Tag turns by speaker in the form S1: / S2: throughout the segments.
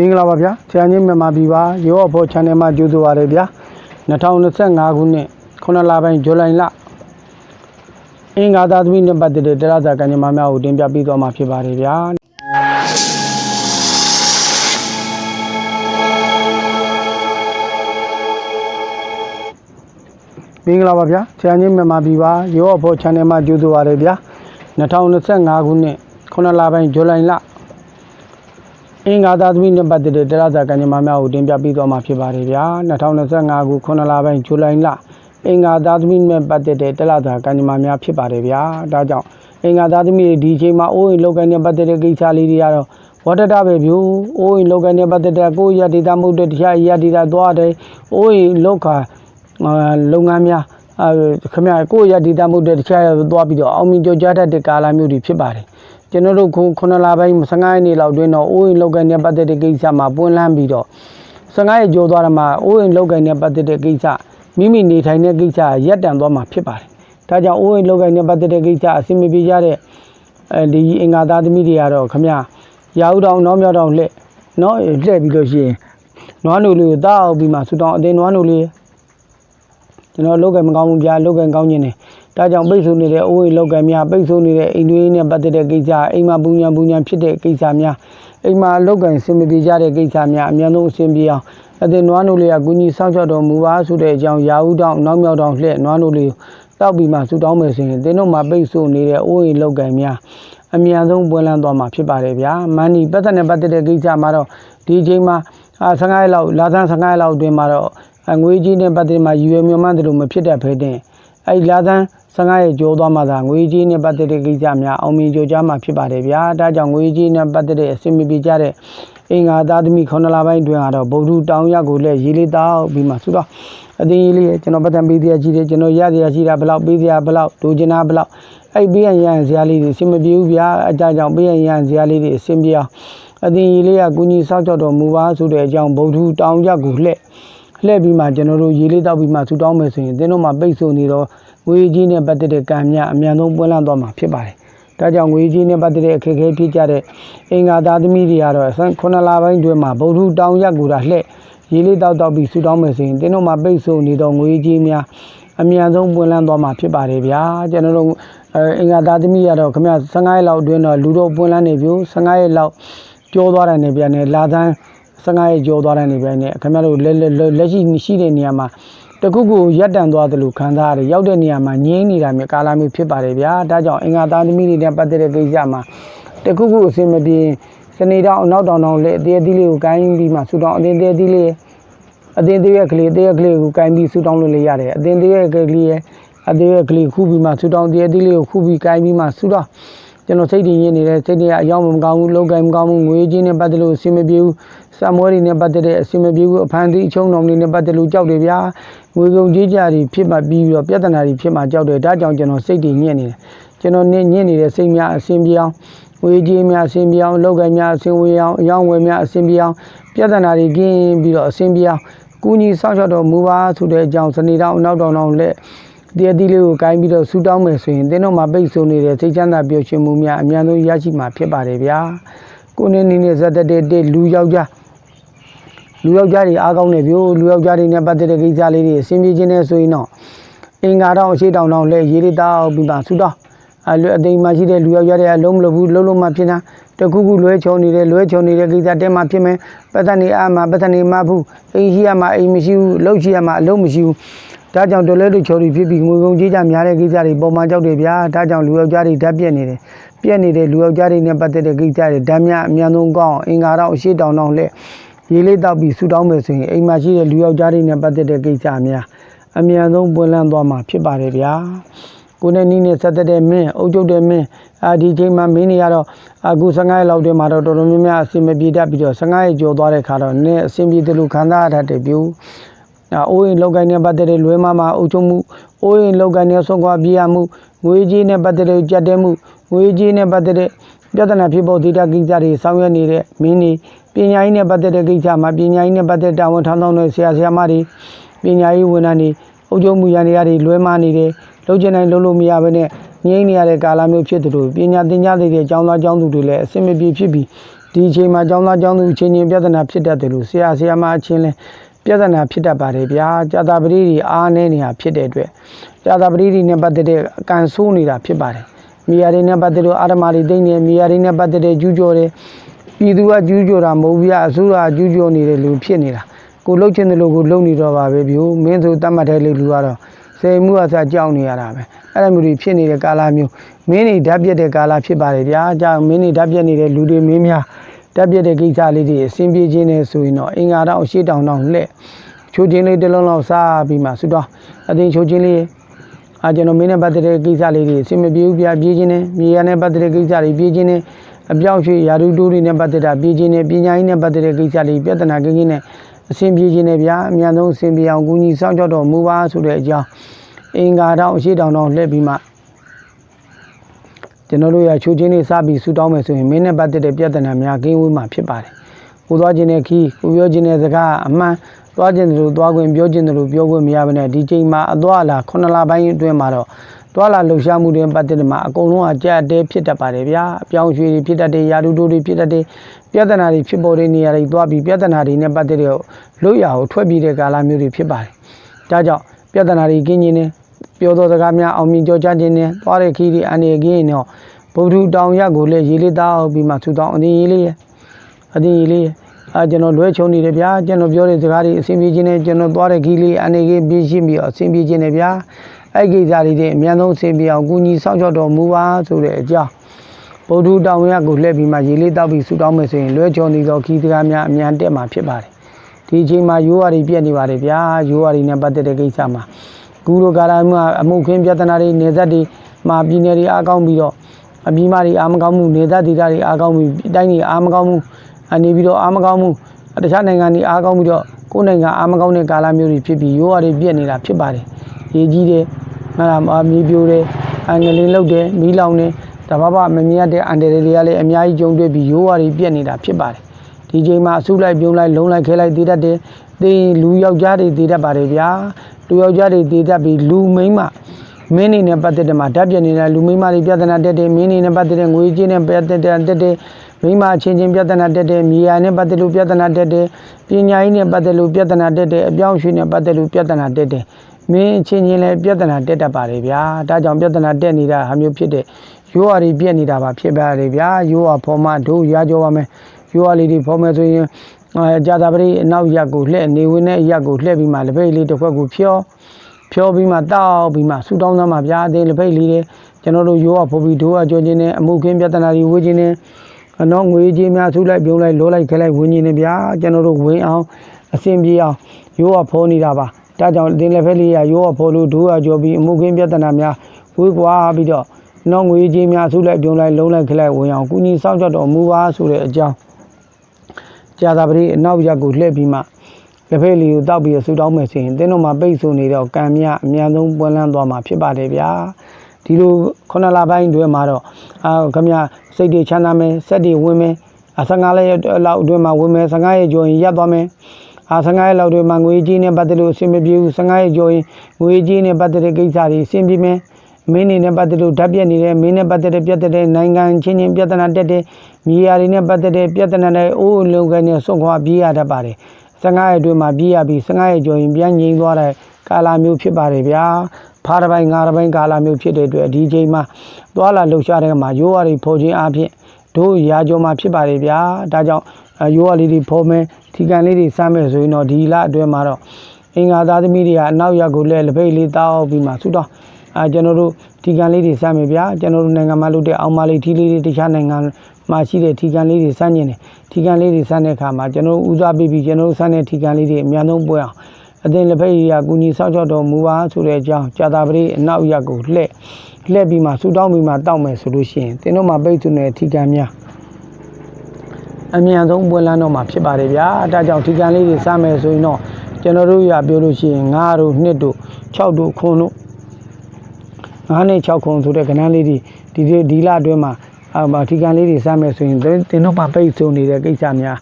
S1: မင်္ဂလာပါဗျာဆရာကြီးမြန်မာပြည်ပါရောအဖို့ channel မှာကြိုဆိုပါရစေဗျာ2025ခုနှစ်9လပိုင်းဇူလိုင်လအင်္ဂါသာသမီနဲ့ပတ်သက်တဲ့တရားစာကံကြမ္မာများကိုတင်ပြပေးသွားမှာဖြစ်ပါတယ်ဗျာမင်္ဂလာပါဗျာဆရာကြီးမြန်မာပြည်ပါရောအဖို့ channel မှာကြိုဆိုပါရစေဗျာ2025ခုနှစ်9လပိုင်းဇူလိုင်လ အင်္ဂါသာသမီနဲ့ပတ်သက်တဲ့တရားစာကံကြမ္မာများကိုတင်ပြပေးသွားမှာဖြစ်ပါတယ်ဗျာ2025ခု9လပိုင်းဇူလိုင်လအင်္ဂါသာသမီနဲ့ပတ်သက်တဲ့တရားစာကံကြမ္မာများဖြစ်ပါတယ်ဗျာဒါကြောင့်အင်္ဂါသာသမီတွေဒီအချိန်မှာအိုးအိမ်လောက်ကနဲ့ပတ်သက်တဲ့ကိစ္စလေးတွေကတော့ဝတ္တတပဲဗျို့အိုးအိမ်လောက်ကနဲ့ပတ်သက်တဲ့ကိုယ့်ရဒေတာမဟုတ်တဲ့တရားရဒေတာသွားတယ်အိုးအိမ်လောက်ခါအာလုပ်ငန်းများအဲခမရကိုယ့်ရဒေတာမဟုတ်တဲ့တရားရသွားပြီးတော့အောင်မြင်ကြကြတတ်တဲ့ကာလမျိုးတွေဖြစ်ပါတယ် ကျွန်တော်တို့ခု9လပိုင်း15ရက်နေ့လောက်တွင်တော့အိုးအိမ်လောက်ကန်နဲ့ပတ်သက်တဲ့ကိစ္စမှာပွင့်လန်းပြီးတော့15ရက်ကျော်သွားတယ်မှာအိုးအိမ်လောက်ကန်နဲ့ပတ်သက်တဲ့ကိစ္စမိမိနေထိုင်တဲ့ကိစ္စရပ်တန့်သွားမှာဖြစ်ပါတယ်။ဒါကြောင့်အိုးအိမ်လောက်ကန်နဲ့ပတ်သက်တဲ့ကိစ္စအဆင်မပြေကြတဲ့အဲဒီအင်္ဂါသားသမီးတွေကတော့ခမရရာဟုတောင်နောက်မြောက်တောင်လှည့်နော်လှည့်ပြီးလို့ရှိရင်နွားနုလေးကိုတားအောင်ပြီးမှဆူတောင်အတင်းနွားနုလေးကျွန်တော်လောက်ကမကောင်းဘူးဗျာလောက်ကကောင်းခြင်းတယ် ဒါကြောင့်ပိတ်ဆို့နေတဲ့အိုးအိမ်လောက်ကများပိတ်ဆို့နေတဲ့အိမ်တွေနဲ့ပတ်သက်တဲ့ကိစ္စအိမ်မှာပူညာပူညာဖြစ်တဲ့ကိစ္စများအိမ်မှာလောက်ကစင်မပြေကြတဲ့ကိစ္စများအများဆုံးအဆင်ပြေအောင်အသင်နွားနိုလေးကကုညီဆောက်ရှောက်တော်မူပါဆိုတဲ့အကြောင်းရာဟုတောင်းနောက်မြောက်တောင်းလှည့်နွားနိုလေးကိုတောက်ပြီးမှဆူတောင်းမယ်ဆိုရင်သင်တို့မှာပိတ်ဆို့နေတဲ့အိုးအိမ်လောက်ကများအမြန်ဆုံးပွင့်လန်းသွားမှာဖြစ်ပါတယ်ဗျာမန်နီပတ်သက်နဲ့ပတ်သက်တဲ့ကိစ္စမှာတော့ဒီအချိန်မှာအာ15ရက်လောက်လာသန်း15ရက်လောက်အတွင်းမှာတော့အငွေကြီးနဲ့ပတ်သက်မှယူရမြမှန်းတယ်လို့မဖြစ်တတ်ဖဲတဲ့အဲ့လာသန်း 15ရက်ကျော်သွားမှသာငွေကြီးနဲ့ပတ်သက်တဲ့ကိစ္စများအောင်မြင်ကြကြမှာဖြစ်ပါတယ်ဗျာဒါကြောင့်ငွေကြီးနဲ့ပတ်သက်တဲ့အစီအမပြေကြတဲ့အင်္ဂါသားသမီး9လပိုင်းတွင်ကတော့ဗုဒ္ဓတောင်ရက်ကိုလည်းရေးလေးတောက်ပြီးမှဆိုတော့အတင်းကြီးလေးကျွန်တော်ပတ်သက်ပေးတရားကြီးတယ်ကျွန်တော်ရတရားရှိတာဘယ်လောက်ပေးတရားဘယ်လောက်ဒိုချင်တာဘယ်လောက်အဲ့ပေးရရန်ဇာလေးတွေအဆင်မပြေဘူးဗျာအကြကြောင့်ပေးရရန်ဇာလေးတွေအဆင်ပြေအောင်အတင်းကြီးလေးကကုညီဆောက်ကြောက်တော်မူပါဆိုတဲ့အကြောင်းဗုဒ္ဓတောင်ရက်ကိုလှည့်လှည့်ပြီးမှကျွန်တော်တို့ရေလေးတောက်ပြီးမှဆူတောင်းမယ်ဆိုရင်သင်တို့မှပိတ်ဆို့နေတော့ ငွေကြီးနဲ့ပတ်သက်တဲ့ကံများအမြန်ဆုံးပွင့်လန်းသွားမှာဖြစ်ပါတယ်။ဒါကြောင့်ငွေကြီးနဲ့ပတ်သက်တဲ့အခက်အခဲဖြစ်ကြတဲ့အင်္ဂါသားသမီးတွေကတော့9လပိုင်းတွင်မှာဗုဒ္ဓတောင်ရက်ကူတာလှည့်ရေလေးတောက်တောက်ပြီးဆူတောင်းမယ်ဆိုရင်သင်တို့မှပိတ်ဆို့နေတော့ငွေကြီးများအမြန်ဆုံးပွင့်လန်းသွားမှာဖြစ်ပါတယ်ဗျာ။ကျွန်တော်တို့အဲအင်္ဂါသားသမီးကတော့ခင်ဗျ15ရက်လောက်အတွင်းတော့လူတော့ပွင့်လန်းနေပြီ15ရက်လောက်ကျော်သွားတယ်နေပြန်နေလာသန်း15ရက်ကျော်သွားတဲ့နေပိုင်းနဲ့ခင်ဗျားတို့လက်လက်လက်ရှိရှိတဲ့နေရာမှာ တခုခုရက်တန်သွားတယ်လို့ခံစားရတယ်ရောက်တဲ့နေရာမှာငြင်းနေတာမျိုးကာလမျိုးဖြစ်ပါတယ်ဗျာဒါကြောင့်အင်္ဂါသားသမီးတွေနဲ့ပတ်သက်တဲ့ကိစ္စမှာတခုခုအစင်မပြေစနေတောင်အနောက်တောင်တောင်လက်အသေးအသေးလေးကိုကိုင်းပြီးမှဆူတောင်းအသေးသေးသေးလေးအသေးသေးရဲ့ကလေးအသေးရဲ့ကလေးကိုကိုင်းပြီးဆူတောင်းလို့လည်းရတယ်အသေးသေးရဲ့ကလေးရဲ့အသေးရဲ့ကလေးခုပြီးမှဆူတောင်းအသေးအသေးလေးကိုခုပြီးကိုင်းပြီးမှဆူတောင်းကျွန်တော်စိတ်တည်ရင်းနေတဲ့စိတ်တွေအယောင်မကောင်းဘူးလောက်ကမကောင်းဘူးငွေချင်းနဲ့ပတ်သက်လို့အဆင်မပြေဘူးစံမွဲတွေနဲ့ပတ်သက်တဲ့အဆင်မပြေဘူးအဖန်တီးအချုံတော်တွေနဲ့ပတ်သက်လို့ကြောက်တယ်ဗျာ ငွေကုန်ကြေးကြတွေဖြစ်မှပြီးပြီးတော့ပြဿနာတွေဖြစ်မှကြောက်တယ်ဒါကြောင့်ကျွန်တော်စိတ်တည်ညစ်နေတယ်ကျွန်တော်နင်းညစ်နေတဲ့စိတ်များအဆင်ပြေအောင်ငွေကြေးများအဆင်ပြေအောင်လောက်ကများအဆင်ဝေအောင်အယောင်ဝယ်များအဆင်ပြေအောင်ပြဿနာတွေကင်းပြီးတော့အဆင်ပြေအောင်ကူညီဆောက်ရှောက်တော်မူပါဆိုတဲ့အကြောင်းစနေတောင်အနောက်တောင်တောင်လက်တရားတီးလေးကိုကိုင်းပြီးတော့ဆူတောင်းမယ်ဆိုရင်သင်တို့မှာပိတ်ဆို့နေတဲ့စိတ်ချမ်းသာပျော်ရွှင်မှုများအများဆုံးရရှိမှာဖြစ်ပါတယ်ဗျာကိုနေနေနဲ့ဇက်တက်တဲ့တဲ့လူယောက်ျား လူယောက်ျားတွေအားကောင်းနေပြီလူယောက်ျားတွေနဲ့ပတ်သက်တဲ့ကိစ္စလေးတွေအဆင်ပြေခြင်းနဲ့ဆိုရင်တော့အင်္ဂါတော့အရှိတောင်တောင်လဲရေးရတောက်ပြီးမှဆူတောင်းအလွအသိမှရှိတဲ့လူယောက်ျားတွေအလုံးမလို့ဘူးလုံးလုံးမှဖြစ်တာတခုခုလွဲချောနေတဲ့လွဲချောနေတဲ့ကိစ္စတဲမှဖြစ်မယ်ပတ်သက်နေအားမှာပတ်သက်နေမှဘူးအိမ်ရှိရမှာအိမ်မရှိဘူးလှုပ်ရှိရမှာအလုံးမရှိဘူးဒါကြောင့်တော်လဲတို့ချော်ရီဖြစ်ပြီးငွေကုန်ကြေးကြများတဲ့ကိစ္စတွေပုံမှန်ကြောက်တယ်ဗျာဒါကြောင့်လူယောက်ျားတွေဓာတ်ပြက်နေတယ်ပြက်နေတဲ့လူယောက်ျားတွေနဲ့ပတ်သက်တဲ့ကိစ္စတွေဓာတ်များအများဆုံးကောင်းအောင်အင်္ဂါတော့အရှိတောင်တောင်လှည့် ရေးလေးတောက်ပြီးဆူတောင်းမယ်ဆိုရင်အိမ်မှာရှိတဲ့လူယောက်ျားတွေနဲ့ပတ်သက်တဲ့ကိစ္စများအများဆုံးပွင့်လန်းသွားမှာဖြစ်ပါတယ်ဗျာကိုနဲ့နီးနဲ့ဆက်သက်တဲ့မင်းအုပ်ချုပ်တဲ့မင်းအာဒီချိန်မှာမင်းတွေကတော့အခု15ရက်လောက်တည်းမှာတော့တော်တော်များများအဆင်မပြေတတ်ပြီးတော့15ရက်ကျော်သွားတဲ့ခါတော့နည်းအဆင်ပြေတယ်လို့ခံစားရတတ်တယ်ပြူဒါအိုးရင်လောက်ကိုင်းနဲ့ပတ်သက်တဲ့လွဲမမအုပ်ချုပ်မှုအိုးရင်လောက်ကိုင်းနဲ့ဆုံးခွာပြရမှုငွေကြေးနဲ့ပတ်သက်တဲ့ကြက်တဲမှုငွေကြေးနဲ့ပတ်သက်တဲ့ပြဿနာဖြစ်ပေါ်ဒေတာကိစ္စတွေဆောင်ရွက်နေတဲ့မင်းတွေ ပညာရေးနဲ့ပတ်သက်တဲ့ကိစ္စမှာပညာရေးနဲ့ပတ်သက်တာဝန်ထမ်းဆောင်တဲ့ဆရာဆရာမတွေပညာရေးဝန်ထမ်းတွေအုပ်ချုပ်မှုရန်တွေလွဲမနေတယ်လုံးချင်တိုင်းလုံးလို့မရဘဲနဲ့ငြိမ်းနေရတဲ့ကာလမျိုးဖြစ်တယ်လို့ပညာသင်ကြားတဲ့ကျောင်းသားကျောင်းသူတွေလည်းအဆင်မပြေဖြစ်ပြီးဒီအချိန်မှာကျောင်းသားကျောင်းသူအချင်းချင်းပြဿနာဖြစ်တတ်တယ်လို့ဆရာဆရာမအချင်းလဲပြဿနာဖြစ်တတ်ပါတယ်ဗျာကြာတာပတိတွေအားနေနေတာဖြစ်တဲ့အတွက်ကြာတာပတိတွေနဲ့ပတ်သက်တဲ့အကန်ဆိုးနေတာဖြစ်ပါတယ်မိယာတွေနဲ့ပတ်သက်လို့အာရမတွေတိတ်နေမိယာတွေနဲ့ပတ်သက်တဲ့ကျူးကျော်တွေ ပြည်သူကကျူးကျော်တာမဟုတ်ဗျာအစိုးရကကျူးကျော်နေတဲ့လူဖြစ်နေတာကိုလှုပ်ချင်တယ်လို့ကိုလှုပ်နေတော့ပါပဲဗျိုမင်းဆိုတတ်မှတ်တဲ့လူကတော့စေမှုအစားကြောက်နေရတာပဲအဲ့လိုမျိုးတွေဖြစ်နေတဲ့ကာလမျိုးမင်းတွေဓာတ်ပြက်တဲ့ကာလဖြစ်ပါတယ်ဗျာကြောင့်မင်းတွေဓာတ်ပြက်နေတဲ့လူတွေမင်းများတက်ပြက်တဲ့ကိစ္စလေးတွေအဆင်ပြေခြင်းနဲ့ဆိုရင်တော့အင်္ဂါတော့ရှေ့တောင်တောင်လှဲ့ချိုးချင်းလေးတစ်လုံးလောက်စားပြီးမှဆူတော့အတင်းချိုးချင်းလေးအာကျွန်တော်မင်းနဲ့ပတ်သက်တဲ့ကိစ္စလေးတွေအဆင်မပြေဘူးပြပြေးခြင်းနဲ့မြေရနဲ့ပတ်သက်တဲ့ကိစ္စတွေပြေးခြင်းနဲ့ အပြောင်းရွှေ့ယာရုတိုးတွေနဲ့ပတ်သက်တာပြေးခြင်းနဲ့ပညာရေးနဲ့ပတ်သက်တဲ့ကိစ္စလေးပြဿနာကင်းကင်းနဲ့အဆင်ပြေခြင်းနဲ့ဗျာအများဆုံးအဆင်ပြေအောင်ကူညီဆောင်ကြောက်တော်မူပါဆိုတဲ့အကြောင်းအင်္ဂါတော့ရှေ့တောင်တောင်လှဲ့ပြီးမှကျွန်တော်တို့ရချိုးချင်းလေးစပြီးဆူတောင်းမယ်ဆိုရင်မင်းနဲ့ပတ်သက်တဲ့ပြဿနာများကင်းဝေးမှာဖြစ်ပါတယ်။ကိုသွားခြင်းတဲ့ခီးကိုပြောခြင်းတဲ့စကားအမှန်သွားခြင်းတယ်လို့သွားခွင့်ပြောခြင်းတယ်လို့ပြောခွင့်မရဘဲနဲ့ဒီချိန်မှာအသွားလာ9လပိုင်းအတွင်းမှာတော့ သွားလာလှုပ်ရှားမှုတွေပတ်သက်တဲ့မှာအကုန်လုံးအကြက်အတဲဖြစ်တတ်ပါတယ်ဗျာ။အပြောင်းရွှေ့တွေဖြစ်တတ်တဲ့ယာတုတိုးတွေဖြစ်တတ်တဲ့ပြဿနာတွေဖြစ်ပေါ်တဲ့နေရာတွေသွားပြီးပြဿနာတွေနဲ့ပတ်သက်တဲ့လို့ရအောင်ထွက်ပြေးတဲ့ကာလမျိုးတွေဖြစ်ပါတယ်။ဒါကြောင့်ပြဿနာတွေကင်းခြင်းနဲ့ပြောသောစကားများအောင်မြင်ကြောကြားခြင်းနဲ့သွားတဲ့ခီးဒီအနေကင်းတော့ဗုဒ္ဓတောင်ရက်ကိုလည်းရေးလေးတောက်ပြီးမှသူတောင်းအတင်းရေးလေးရအတင်းရေးလေးရအာကျွန်တော်လွဲချုံနေတယ်ဗျာကျွန်တော်ပြောတဲ့စကားတွေအဆင်ပြေခြင်းနဲ့ကျွန်တော်သွားတဲ့ခီးလေးအနေကင်းပြည့်ရှင်းပြီးတော့အဆင်ပြေခြင်းနဲ့ဗျာ အဲ့ကိစ္စတွေတဲ့အမြန်ဆုံးအဆင်ပြေအောင်ကူညီဆောင်ကြောက်တော်မူပါဆိုတဲ့အကြောင်းဗုဒ္ဓတောင်ရက်ကိုလှည့်ပြီးမှရေးလေးတောက်ပြီးဆူတောင်းမယ်ဆိုရင်လွဲချုံနေသောခီးစကားများအမြန်တက်မှာဖြစ်ပါတယ်ဒီအချိန်မှာရိုးရာတွေပြည့်နေပါတယ်ဗျာရိုးရာတွေနဲ့ပတ်သက်တဲ့ကိစ္စမှာဂူရိုကာလာမှာအမှုခင်းပြဿနာတွေနေသက်တွေမှာပြည်နယ်တွေအားကောင်းပြီးတော့အပြည်မတွေအားမကောင်းမှုနေသက်ဒေသတွေအားကောင်းပြီးတိုင်းတွေအားမကောင်းမှုအနေပြီးတော့အားမကောင်းမှုတခြားနိုင်ငံတွေအားကောင်းပြီးတော့ကိုယ်နိုင်ငံအားမကောင်းတဲ့ကာလမျိုးတွေဖြစ်ပြီးရိုးရာတွေပြည့်နေတာဖြစ်ပါတယ်။ရေးကြီးတယ် ဟာအမြေပြိုတယ်အငလင်းလောက်တယ်မီးလောင်တယ်တဘာဘာမမြတ်တဲ့အန်တယ်တွေကလည်းအများကြီးကြုံတွေ့ပြီးရိုးရာတွေပြည့်နေတာဖြစ်ပါတယ်။ဒီချိန်မှာအစုလိုက်ပြုံးလိုက်လုံးလိုက်ခဲလိုက်တည်တတ်တယ်။သိရင်လူယောက်ျားတွေတည်တတ်ပါတယ်ဗျာ။လူယောက်ျားတွေတည်တတ်ပြီးလူမိန်းမမင်းနေနဲ့ပတ်သက်တဲ့မှာဓာတ်ပြနေတဲ့လူမိန်းမတွေပြဿနာတက်တယ်မင်းနေနဲ့ပတ်သက်တဲ့ငွေကြေးနဲ့ပတ်သက်တဲ့တက်တယ်မိန်းမချင်းချင်းပြဿနာတက်တယ်မြေယာနဲ့ပတ်သက်လို့ပြဿနာတက်တယ်ပညာရေးနဲ့ပတ်သက်လို့ပြဿနာတက်တယ်အပြောင်းအရွှေ့နဲ့ပတ်သက်လို့ပြဿနာတက်တယ် မင်းအချင်းချင်းလည်းပြဿနာတက်တတ်ပါတယ်ဗျာဒါကြောင့်ပြဿနာတက်နေတာဟာမျိုးဖြစ်တဲ့ရိုးရာတွေပြက်နေတာပါဖြစ်ပါတယ်ဗျာရိုးရာဖော်မတို့ရကြောပါမယ်ရိုးရာလေးတွေဖော်မယ်ဆိုရင်အဲကြာတာပရိအနောက်ရက်ကိုလှည့်နေဝင်တဲ့ရက်ကိုလှည့်ပြီးမှလက်ပိတ်လေးတစ်ခွက်ကိုဖြောဖြောပြီးမှတောက်ပြီးမှဆူတောင်းသားမှဗျာအသေးလက်ပိတ်လေးတွေကျွန်တော်တို့ရိုးရာဖော်ပြီးတို့အကြောချင်းနဲ့အမှုခင်းပြဿနာတွေဝေးချင်းနဲ့အနော်ငွေကြီးများဆုလိုက်ပြုံးလိုက်လောလိုက်ခဲလိုက်ဝင်းကြီးနဲ့ဗျာကျွန်တော်တို့ဝင်းအောင်အဆင်ပြေအောင်ရိုးရာဖော်နေတာပါ ဒါကြောင့်တင်လက်ဖက်လေးရရိုးရာဖော်လို့တို့အကြောပြီးအမှုခင်းပြဿနာများဝေးကွာပြီးတော့နော်ငွေကြီးများဆုလိုက်ပြုံးလိုက်လုံးလိုက်ခဲလိုက်ဝင်းအောင်ကုညီစောင့်ကြတော်မူပါဆိုတဲ့အကြောင်းကြာသာပတိအနောက်ရက်ကိုလှည့်ပြီးမှလက်ဖက်လီကိုတောက်ပြီးဆူတောင်းမယ်ဆိုရင်တင်းတို့မှာပိတ်ဆိုနေတော့ကံမြအမြန်ဆုံးပွင့်လန်းသွားမှာဖြစ်ပါတယ်ဗျာဒီလိုခုနလပိုင်းတွဲမှာတော့အာခမစိတ်တွေချမ်းသာမယ်စက်တွေဝင်မယ်အ15ရက်လောက်အတွင်းမှာဝင်မယ်15ရက်ကျော်ရင်ရပ်သွားမယ် အာ15ရက်လောက်တွင်မှာငွေကြီးနဲ့ပတ်သက်လို့အဆင်မပြေဘူး15ရက်ကျော်ရင်ငွေကြီးနဲ့ပတ်သက်တဲ့ကိစ္စတွေအဆင်ပြေမယ်မင်းနေနဲ့ပတ်သက်လို့ဓာတ်ပြက်နေတဲ့မင်းနဲ့ပတ်သက်တဲ့ပြက်တဲ့နိုင်ငံချင်းချင်းပြဿနာတက်တဲ့မြေယာတွေနဲ့ပတ်သက်တဲ့ပြဿနာတွေအိုးလုံကနေဆွန့်ခွာပြေးရတတ်ပါတယ်15ရက်အတွင်းမှာပြေးရပြီး15ရက်ကျော်ရင်ပြန်ငြိမ်သွားတဲ့ကာလမျိုးဖြစ်ပါတယ်ဗျာဖားတစ်ပိုင်းငါးတစ်ပိုင်းကာလမျိုးဖြစ်တဲ့အတွက်ဒီချိန်မှာသွာလာလှုပ်ရှားတဲ့မှာရိုးရာတွေဖော်ခြင်းအပြင်တို့ရာကျော်မှာဖြစ်ပါတယ်ဗျာဒါကြောင့် ရိုးရာလေးတွေဖော်မယ်ထီကန်လေးတွေစမ်းမယ်ဆိုရင်တော့ဒီလအတွင်းမှာတော့အင်္ဂါသားသမီးတွေကအနောက်ရက်ကိုလဲလက်ပိတ်လေးတောက်ပြီးမှဆူတော့အာကျွန်တော်တို့ထီကန်လေးတွေစမ်းမယ်ဗျာကျွန်တော်တို့နိုင်ငံမှာလုပ်တဲ့အောင်မလေးထီလေးတွေတခြားနိုင်ငံမှာရှိတဲ့ထီကန်လေးတွေစမ်းကျင်တယ်ထီကန်လေးတွေစမ်းတဲ့အခါမှာကျွန်တော်တို့ဦးစားပေးပြီးကျွန်တော်တို့စမ်းတဲ့ထီကန်လေးတွေအများဆုံးပွဲအောင်အသင်လက်ဖက်ရည်ကကုညီဆောက်ချောက်တော်မူပါဆိုတဲ့အကြောင်းကြာတာပရိအနောက်ရက်ကိုလှည့်လှည့်ပြီးမှဆူတောင်းပြီးမှတောက်မယ်ဆိုလို့ရှိရင်သင်တို့မှာပိတ်သူနဲ့ထီကန်များ အမြန်ဆုံးပွင့်လန်းတော့မှာဖြစ်ပါတယ်ဗျာအဲဒါကြောင့်ထီကန်လေးတွေစမ်းမယ်ဆိုရင်တော့ကျွန်တော်တို့ရပြောလို့ရှိရင်9တို့2တို့6တို့9တို့9နဲ့6ခုဆိုတဲ့ကဏ္ဍလေးတွေဒီဒီဒီလအတွင်းမှာအာထီကန်လေးတွေစမ်းမယ်ဆိုရင်တင်တော့မှပိတ်ဆိုနေတဲ့ကိစ္စများ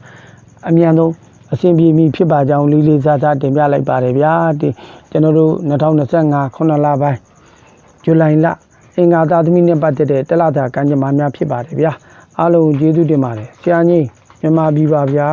S1: အမြန်ဆုံးအဆင်ပြေမိဖြစ်ပါကြောင်းလေးလေးစားစားတင်ပြလိုက်ပါတယ်ဗျာဒီကျွန်တော်တို့2025ခုနှစ်လပိုင်းဇူလိုင်လအင်္ဂါသားသမီးနဲ့ပတ်သက်တဲ့တလတာကံကြမ္မာများဖြစ်ပါတယ်ဗျာအားလုံးကျေးဇူးတင်ပါတယ်ဆရာကြီး မြန်မာပြည်ပါဗျာ